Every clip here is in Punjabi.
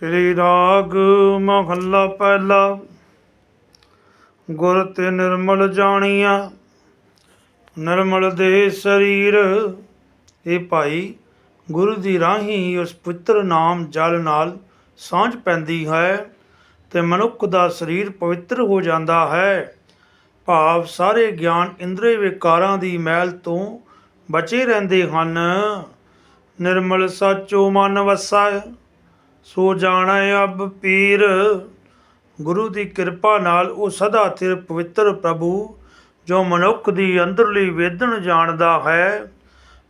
ਸ੍ਰੀ ਰਾਗ ਮਹੱਲਾ ਪਹਿਲਾ। ਗੁਰ ਤੇ ਨਿਰਮਲ ਜਾਣੀਆ, ਨਿਰਮਲ ਦੇ ਸਰੀਰ। ਇਹ ਭਾਈ, ਗੁਰੂ ਦੀ ਰਾਹੀਂ ਉਸ ਪੁੱਤਰ ਨਾਮ ਜਲ ਨਾਲ ਸਾਂਝ ਪੈਂਦੀ ਹੈ ਤੇ ਮਨੁੱਖ ਦਾ ਸਰੀਰ ਪਵਿੱਤਰ ਹੋ ਜਾਂਦਾ ਹੈ। ਭਾਵ ਸਾਰੇ ਗਿਆਨ ਇੰਦਰੀ ਵਿਕਾਰਾਂ ਦੀ ਮੈਲ ਤੋਂ ਬਚੇ ਰਹਿੰਦੇ ਹਨ। ਨਿਰਮਲ ਸੱਚੋ ਮਨ ਵਸਾ ਸੋ ਜਾਣਾ ਅਬ ਪੀਰ। ਗੁਰੂ ਦੀ ਕਿਰਪਾ ਨਾਲ ਉਹ ਸਦਾ ਥਿਰ ਪਵਿੱਤਰ ਪ੍ਰਭੂ, ਜੋ ਮਨੁੱਖ ਦੀ ਅੰਦਰਲੀ ਵੇਦਨ ਜਾਣਦਾ ਹੈ,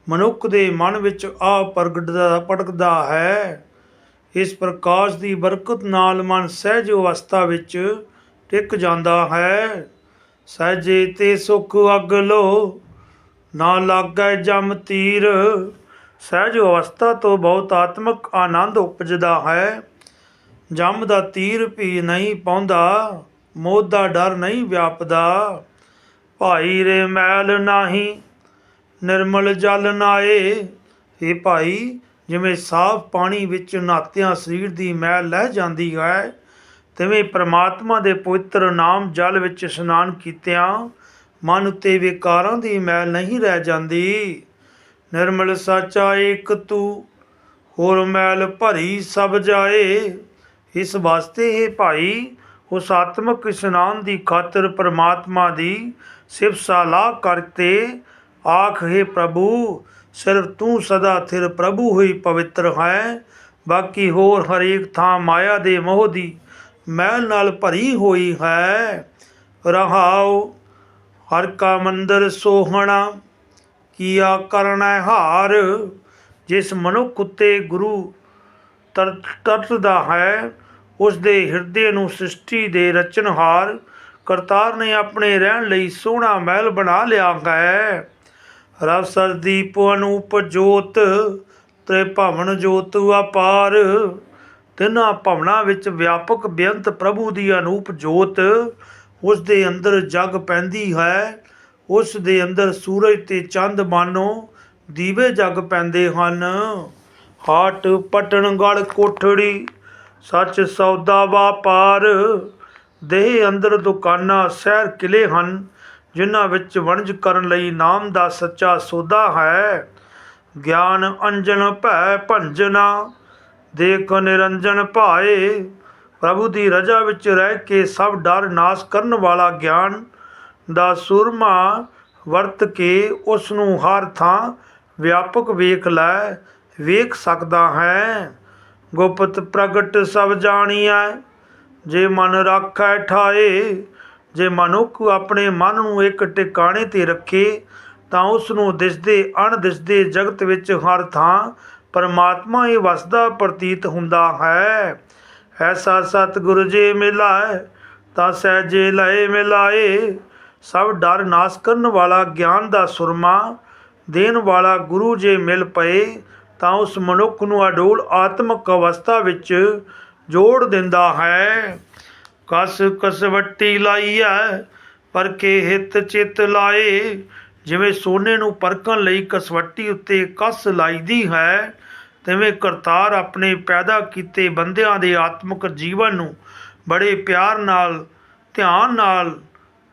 ਮਨੁੱਖ ਦੇ ਮਨ ਵਿੱਚ ਆ ਪ੍ਰਗਟਦਾ ਪਟਕਦਾ ਹੈ। ਇਸ ਪ੍ਰਕਾਸ਼ ਦੀ ਬਰਕਤ ਨਾਲ ਮਨ ਸਹਿਜ ਅਵਸਥਾ ਵਿੱਚ ਟਿਕ ਜਾਂਦਾ ਹੈ। ਸਹਿਜੇ ਤੇ ਸੁਖ ਅਗਲੋ, ਨਾ ਲਾਗੈ ਜਮ ਤੀਰ। ਸਹਿਜ ਅਵਸਥਾ ਤੋਂ ਬਹੁਤ ਆਤਮਿਕ ਆਨੰਦ ਉਪਜਦਾ ਹੈ। ਜੰਮ ਦਾ ਤੀਰ ਵੀ ਨਹੀਂ ਪਾਉਂਦਾ, ਮੋਹ ਦਾ ਡਰ ਨਹੀਂ ਵਿਆਪਦਾ। ਭਾਈ ਰੇ ਮੈਲ ਨਾਹੀ, ਨਿਰਮਲ ਜਲ ਨਾਏ। ਇਹ ਭਾਈ, ਜਿਵੇਂ ਸਾਫ਼ ਪਾਣੀ ਵਿੱਚ ਨਾਤਿਆਂ ਸਰੀਰ ਦੀ ਮੈਲ ਲਹਿ ਜਾਂਦੀ ਹੈ, ਤਿਵੇਂ ਪ੍ਰਮਾਤਮਾ ਦੇ ਪਵਿੱਤਰ ਨਾਮ ਜਲ ਵਿੱਚ ਇਸ਼ਨਾਨ ਕੀਤਿਆਂ, ਮਨ ਉਤੇ ਵਿਕਾਰਾਂ ਦੀ ਮੈਲ ਨਹੀਂ ਰਹਿ ਜਾਂਦੀ। ਨਿਰਮਲ ਸਾਚਾ ਏਕ ਤੂੰ, ਹੋਰ ਮੈਲ ਭਰੀ ਸਭ ਜਾਏ। ਇਸ ਵਾਸਤੇ ਇਹ ਭਾਈ, ਉਸ ਆਤਮਿਕ ਇਸ਼ਨਾਨ ਦੀ ਖਾਤਰ ਪ੍ਰਮਾਤਮਾ ਦੀ ਸਿਫਤ ਸਲਾਹ ਕਰਤੇ ਆਖ, ਹੈ ਪ੍ਰਭੂ, ਸਿਰਫ ਤੂੰ ਸਦਾ ਥਿਰ ਪ੍ਰਭੂ ਹੋਈ ਪਵਿੱਤਰ ਹੈ। ਬਾਕੀ ਹੋਰ ਹਰੇਕ ਥਾਂ ਮਾਇਆ ਦੇ ਮੋਹ ਦੀ ਮੈਲ ਨਾਲ ਭਰੀ ਹੋਈ ਹੈ। ਰਹਾਉ, ਹਰ ਕਾ ਮੰਦਰ ਸੋਹਣਾ ਕੀਆ ਕਰਨਾ ਹਾਰ, ਜਿਸ ਮਨੁੱਖ ਉਤੇ ਗੁਰੂ ਤਰ, ਤਰਸਦਾ ਹੈ ਉਸ ਦੇ ਹਿਰਦੇ ਨੂੰ ਸ੍ਰਿਸ਼ਟੀ ਦੇ ਰਚਨਹਾਰ ਕਰਤਾਰ ਨੇ ਆਪਣੇ ਰਹਿਣ ਲਈ ਸੋਹਣਾ ਮਹਿਲ ਬਣਾ ਲਿਆ ਹੈ। ਰਵ ਸਰਦੀਪ ਅਨੂਪ ਜੋਤ ਤੇ ਭਵਨ ਜੋਤ ਅਪਾਰ, ਤਿੰਨਾਂ ਭਵਨਾਂ ਵਿੱਚ ਵਿਆਪਕ ਬੇਅੰਤ ਪ੍ਰਭੂ ਦੀ ਅਨੂਪ ਜੋਤ ਉਸ ਦੇ ਅੰਦਰ ਜਗ ਪੈਂਦੀ ਹੈ। ਉਸ ਦੇ ਅੰਦਰ ਸੂਰਜ ਤੇ ਚੰਦ ਮਾਨੋ ਦੀਵੇ ਜਗ ਪੈਂਦੇ ਹਨ। ਹਾਟ ਪਟਣ ਗੜ ਕੋਠੜੀ, ਸੱਚ ਸੌਦਾ ਵਾਪਾਰ। ਦੇਹ ਅੰਦਰ ਦੁਕਾਨਾਂ, ਸ਼ਹਿਰ ਕਿਲੇ ਹਨ, ਜਿਨ੍ਹਾਂ ਵਿੱਚ ਵਣਜ ਕਰਨ ਲਈ ਨਾਮ ਦਾ ਸੱਚਾ ਸੌਦਾ ਹੈ। ਗਿਆਨ ਅੰਜਨ ਭੈ ਭੰਜਨਾ, ਦੇਖ ਨਿਰੰਜਨ ਭਾਏ। ਪ੍ਰਭੂ ਦੀ ਰਜਾ ਵਿੱਚ ਰਹਿ ਕੇ ਸਭ ਡਰ ਨਾਸ਼ ਕਰਨ ਵਾਲਾ ਗਿਆਨ ਦਾ ਸੂਰਮਾ ਵਰਤ ਕੇ ਉਸ ਨੂੰ ਹਰ ਥਾਂ ਵਿਆਪਕ ਵੇਖ ਲੈ, ਵੇਖ ਸਕਦਾ ਹੈ। ਗੁਪਤ ਪ੍ਰਗਟ ਸਭ ਜਾਣੀਐ, ਜੇ ਮਨ ਰਾਖੈ ਠਾਏ, ਜੇ ਮਨੁੱਖ ਆਪਣੇ ਮਨ ਨੂੰ ਇੱਕ ਟਿਕਾਣੇ ਤੇ ਰੱਖੇ, ਤਾਂ ਉਸ ਨੂੰ ਦਿਸਦੇ ਅਣਦਿਸਦੇ ਜਗਤ ਵਿੱਚ ਹਰ ਥਾਂ ਪਰਮਾਤਮਾ ਹੀ ਵਸਦਾ ਪ੍ਰਤੀਤ ਹੁੰਦਾ ਹੈ। ਐਸਾ ਸਤਿਗੁਰ ਜੇ ਮਿਲਾਏ, ਤਾਂ ਸਹਿਜੇ ਲਏ ਮਿਲਾਏ ਸਭ ਡਰ ਨਾਸ ਕਰਨ ਵਾਲਾ ਗਿਆਨ ਦਾ ਸੁਰਮਾ ਦੇਣ ਵਾਲਾ ਗੁਰੂ ਜੇ ਮਿਲ ਪਏ, ਤਾਂ ਉਸ ਮਨੁੱਖ ਨੂੰ ਅਡੋਲ ਆਤਮਿਕ ਅਵਸਥਾ ਵਿੱਚ ਜੋੜ ਦਿੰਦਾ ਹੈ। ਕਸ ਕਸਵੱਟੀ ਲਾਈਐ, ਪਰ ਕੇ ਹਿੱਤ ਚਿਤ ਲਾਏ। ਜਿਵੇਂ ਸੋਨੇ ਨੂੰ ਪਰਖਣ ਲਈ ਕਸਵੱਟੀ ਉੱਤੇ ਕਸ ਲਾਈਦੀ ਹੈ, ਤਿਵੇਂ ਕਰਤਾਰ ਆਪਣੇ ਪੈਦਾ ਕੀਤੇ ਬੰਦਿਆਂ ਦੇ ਆਤਮਿਕ ਜੀਵਨ ਨੂੰ ਬੜੇ ਪਿਆਰ ਨਾਲ, ਧਿਆਨ ਨਾਲ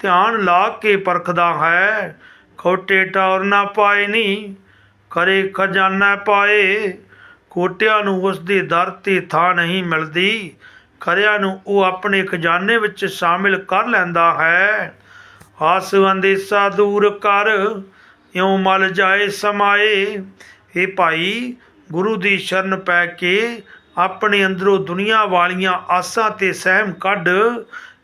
ਧਿਆਨ ਲਾ ਕੇ ਪਰਖਦਾ ਹੈ। ਖੋਟੇ ਟੌਰ ਨਾ ਪਾਏ ਨਹੀਂ ਕਰੇ ਖਜ਼ਾਨਾ ਪਾਏ। ਕੋਟਿਆਂ ਨੂੰ ਉਸ ਦੇ ਦਰ ਤੇ ਥਾਂ ਨਹੀਂ ਮਿਲਦੀ। ਖਰਿਆਂ ਨੂੰ ਉਹ ਆਪਣੇ ਖਜ਼ਾਨੇ ਵਿੱਚ ਸ਼ਾਮਿਲ ਕਰ ਲੈਂਦਾ ਹੈ। ਆਸ ਅੰਦੇਸਾ ਦੂਰ ਕਰ, ਇਉਂ ਮਲ ਜਾਏ ਸਮਾਏ। ਇਹ ਭਾਈ, ਗੁਰੂ ਦੀ ਸ਼ਰਨ ਪੈ ਕੇ ਆਪਣੇ ਅੰਦਰੋਂ ਦੁਨੀਆ ਵਾਲੀਆਂ ਆਸਾਂ ਤੇ ਸਹਿਮ ਕੱਢ।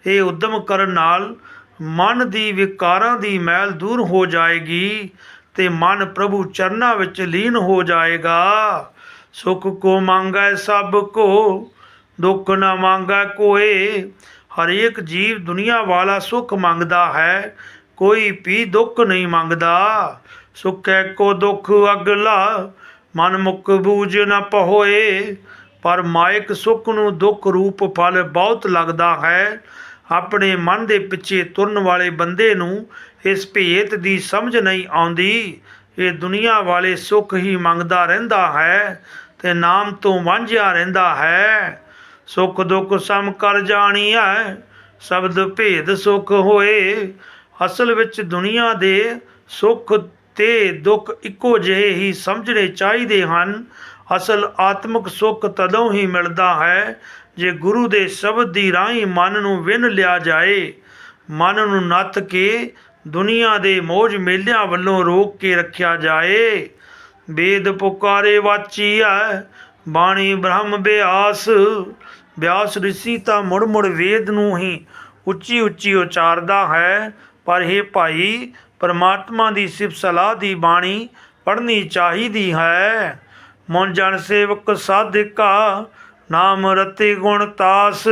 ਇਹ ਉਦਮ ਕਰਨ ਨਾਲ ਮਨ ਦੀ ਵਿਕਾਰਾਂ ਦੀ ਮੈਲ ਦੂਰ ਹੋ ਜਾਏਗੀ ਤੇ ਮਨ ਪ੍ਰਭੂ ਚਰਨਾਂ ਵਿੱਚ ਲੀਨ ਹੋ ਜਾਏਗਾ। ਸੁਖ ਕੋ ਮੰਗੈ ਸਭ ਕੋ, ਦੁੱਖ ਨਾ ਮੰਗੈ ਕੋਏ। ਹਰੇਕ ਜੀਵ ਦੁਨੀਆ ਵਾਲਾ ਸੁਖ ਮੰਗਦਾ ਹੈ, ਕੋਈ ਵੀ ਦੁੱਖ ਨਹੀਂ ਮੰਗਦਾ। ਸੁਖੈ ਕੋ ਦੁੱਖ ਅਗਲਾ, ਮਨ ਮੁਕ ਬੂਝ ਨਾ ਪਹੋਏ। ਪਰ ਮਾਇਕ ਸੁਖ ਨੂੰ ਦੁੱਖ ਰੂਪ ਫਲ ਬਹੁਤ ਲੱਗਦਾ ਹੈ। ਆਪਣੇ ਮਨ ਦੇ ਪਿੱਛੇ ਤੁਰਨ ਵਾਲੇ ਬੰਦੇ ਨੂੰ ਇਸ ਭੇਤ ਦੀ ਸਮਝ ਨਹੀਂ ਆਉਂਦੀ। ਇਹ ਦੁਨੀਆ ਵਾਲੇ ਸੁੱਖ ਹੀ ਮੰਗਦਾ ਰਹਿੰਦਾ ਹੈ ਤੇ ਨਾਮ ਤੋਂ ਵਾਂਝਿਆ ਰਹਿੰਦਾ ਹੈ। ਸੁਖ ਦੁਖ ਸਮ ਕਰ ਜਾਣੀਐ, ਸ਼ਬਦ ਭੇਦ ਸੁਖ ਹੋਏ। ਅਸਲ ਵਿੱਚ ਦੁਨੀਆ ਦੇ ਸੁਖ ਤੇ ਦੁੱਖ ਇੱਕੋ ਜਿਹੇ ਹੀ ਸਮਝਣੇ ਚਾਹੀਦੇ ਹਨ। ਅਸਲ ਆਤਮਿਕ ਸੁੱਖ ਤਦੋਂ ਹੀ ਮਿਲਦਾ ਹੈ ਜੇ ਗੁਰੂ ਦੇ ਸ਼ਬਦ ਦੀ ਰਾਹੀਂ ਮਨ ਨੂੰ ਵਿੰਨ ਲਿਆ ਜਾਏ, ਮਨ ਨੂੰ ਨੱਥ ਕੇ ਦੁਨੀਆ ਦੇ ਮੋਜ ਮੇਲਿਆਂ ਵੱਲੋਂ ਰੋਕ ਕੇ ਰੱਖਿਆ ਜਾਏ। ਵੇਦ ਪੁਕਾਰੇ ਵਾਚੀਐ, ਬਾਣੀ ਬ੍ਰਹਮ ਬਿਆਸ। ਬਿਆਸ ਰਿਸ਼ੀ ਤਾਂ ਮੁੜ ਮੁੜ ਵੇਦ ਨੂੰ ਹੀ ਉੱਚੀ ਉੱਚੀ ਉਚਾਰਦਾ ਹੈ। ਪਰ ਇਹ ਭਾਈ, ਪਰਮਾਤਮਾ ਦੀ ਸਿਫਤ ਸਲਾਹ ਦੀ ਬਾਣੀ ਪੜ੍ਹਨੀ ਚਾਹੀਦੀ ਹੈ। ਮਨ ਜਨ ਸੇਵਕ ਸਾਧਿਕਾ ਨਾਮ ਰਤੇ ਗੁਣ ਤਾਸ।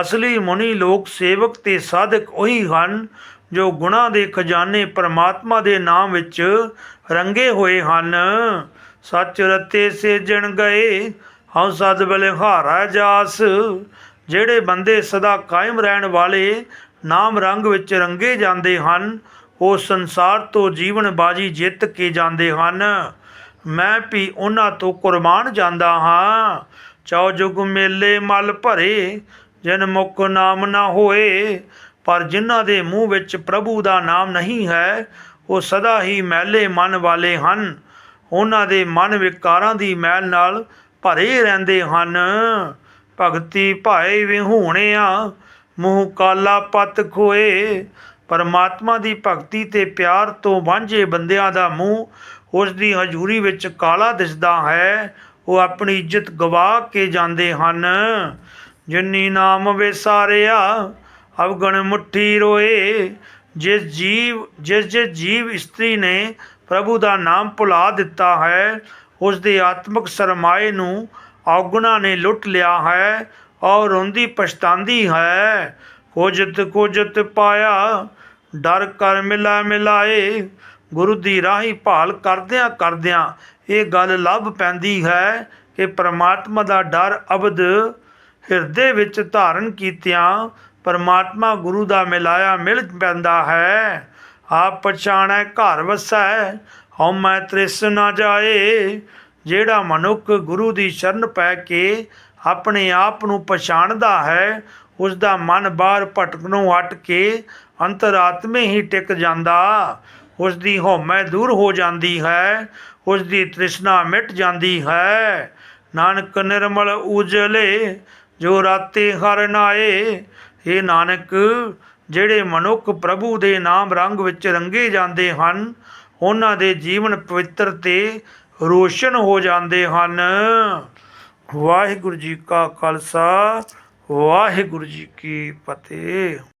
ਅਸਲੀ ਮੁਨੀ ਲੋਕ ਸੇਵਕ ਤੇ ਸਾਧਕ ਉਹੀ ਹਨ, ਜੋ ਗੁਣਾ ਦੇ ਖਜ਼ਾਨੇ ਪਰਮਾਤਮਾ ਦੇ ਨਾਮ ਵਿੱਚ ਰੰਗੇ ਹੋਏ ਹਨ। ਸੱਚ ਰਤੇ ਸੇਜਣ ਗਏ, ਹਉ ਸਦ ਬਲਿਹਾਰਾ ਜਾਸ। ਜਿਹੜੇ ਬੰਦੇ ਸਦਾ ਕਾਇਮ ਰਹਿਣ ਵਾਲੇ ਨਾਮ ਰੰਗ ਵਿੱਚ ਰੰਗੇ ਜਾਂਦੇ ਹਨ, ਉਹ ਸੰਸਾਰ ਤੋਂ ਜੀਵਨ ਬਾਜੀ ਜਿੱਤ ਕੇ ਜਾਂਦੇ ਹਨ। ਮੈਂ ਵੀ ਉਹਨਾਂ ਤੋਂ ਕੁਰਬਾਨ ਜਾਂਦਾ ਹਾਂ। ਚੌ ਜੁਗ ਮੇਲੇ ਮਲ ਭਰੇ, ਜਿਨ ਮੁਖ ਨਾਮ ਨਾ ਹੋਏ। ਪਰ ਜਿਨ੍ਹਾਂ ਦੇ ਮੂੰਹ ਵਿੱਚ ਪ੍ਰਭੂ ਦਾ ਨਾਮ ਨਹੀਂ ਹੈ, ਉਹ ਸਦਾ ਹੀ ਮੈਲੇ ਮਨ ਵਾਲੇ ਹਨ। ਉਹਨਾਂ ਦੇ ਮਨ ਵਿਕਾਰਾਂ ਦੀ ਮੈਲ ਨਾਲ ਭਰੇ ਰਹਿੰਦੇ ਹਨ। ਭਗਤੀ ਭਾਏ ਵਿਹੂਣਿਆ, ਮੂੰਹ ਕਾਲਾ ਪਤ ਖੋਏ। ਪਰਮਾਤਮਾ ਦੀ ਭਗਤੀ ਤੇ ਪਿਆਰ ਤੋਂ ਵਾਂਝੇ ਬੰਦਿਆਂ ਦਾ ਮੂੰਹ ਉਸ ਦੀ ਹਜ਼ੂਰੀ ਵਿੱਚ ਕਾਲਾ ਦਿਸਦਾ ਹੈ। ਉਹ ਆਪਣੀ ਇੱਜ਼ਤ ਗਵਾ ਕੇ ਜਾਂਦੇ ਹਨ। ਜਿਨੀ ਨਾਮ ਵਿਸਾਰਿਆ, ਅਵਗਣ ਮੁੱਠੀ ਰੋਏ। ਜਿਸ ਜੀਵ, ਜਿਸ ਜਿਸ ਜੀਵ ਇਸਤਰੀ ਨੇ ਪ੍ਰਭੂ ਦਾ ਨਾਮ ਭੁਲਾ ਦਿੱਤਾ ਹੈ ਉਸ ਦੇ ਆਤਮਿਕ ਸਰਮਾਏ ਨੂੰ ਔਗੁਣਾ ਨੇ ਲੁੱਟ ਲਿਆ ਹੈ, ਔਰ ਰੋਂਦੀ ਪਛਤਾਉਂਦੀ ਹੈ। ਕੁਜਤ ਕੁਜਤ ਪਾਇਆ, ਡਰ ਕਰ ਮਿਲਾ ਮਿਲਾਏ ਗੁਰੂ ਦੀ ਰਾਹੀ ਭਾਲ ਕਰਦਿਆਂ ਕਰਦਿਆਂ ਇਹ ਗੱਲ ਲੱਭ ਪੈਂਦੀ ਹੈ ਕਿ ਪ੍ਰਮਾਤਮਾ ਦਾ ਡਰ ਅਬਦ ਹਿਰਦੇ ਵਿੱਚ ਧਾਰਨ ਕੀਤਿਆਂ ਪਰਮਾਤਮਾ ਗੁਰੂ ਦਾ ਮਿਲਾਇਆ ਮਿਲ ਪੈਂਦਾ ਹੈ। ਆਪ ਪਛਾਣੈ, ਘਰ ਵਸੈ ਹਉ ਮੈਂ ਤ੍ਰਿਸ ਨਾ ਜਾਏ। ਜਿਹੜਾ ਮਨੁੱਖ ਗੁਰੂ ਦੀ ਸ਼ਰਨ ਪੈ ਕੇ ਆਪਣੇ ਆਪ ਨੂੰ ਪਛਾਣਦਾ ਹੈ ਉਸ ਦਾ ਮਨ ਬਾਹਰ ਭਟਕਣੋਂ ਹਟ ਕੇ ਅੰਤਰਾਤਮੇ ਹੀ ਟਿਕ ਜਾਂਦਾ। ਉਸ ਦੀ ਹਉਮੈ ਦੂਰ ਹੋ ਜਾਂਦੀ ਹੈ ਉਸ ਦੀ ਤ੍ਰਿਸ਼ਨਾ ਮਿਟ ਜਾਂਦੀ ਹੈ। ਨਾਨਕ ਨਿਰਮਲ ਉਜਲੇ ਜੋ ਰਾਤੇ ਹਰ ਨਾਏ ਇਹ ਨਾਨਕ, ਜਿਹੜੇ ਮਨੁੱਖ ਪ੍ਰਭੂ ਦੇ ਨਾਮ ਰੰਗ ਵਿੱਚ ਰੰਗੇ ਜਾਂਦੇ ਹਨ, ਉਹਨਾਂ ਦੇ ਜੀਵਨ ਪਵਿੱਤਰ ਤੇ ਰੋਸ਼ਨ ਹੋ ਜਾਂਦੇ ਹਨ। ਵਾਹਿਗੁਰੂ ਜੀ ਕਾ ਖਾਲਸਾ। ਵਾਹਿਗੁਰੂ ਜੀ ਕੀ ਫਤਿਹ।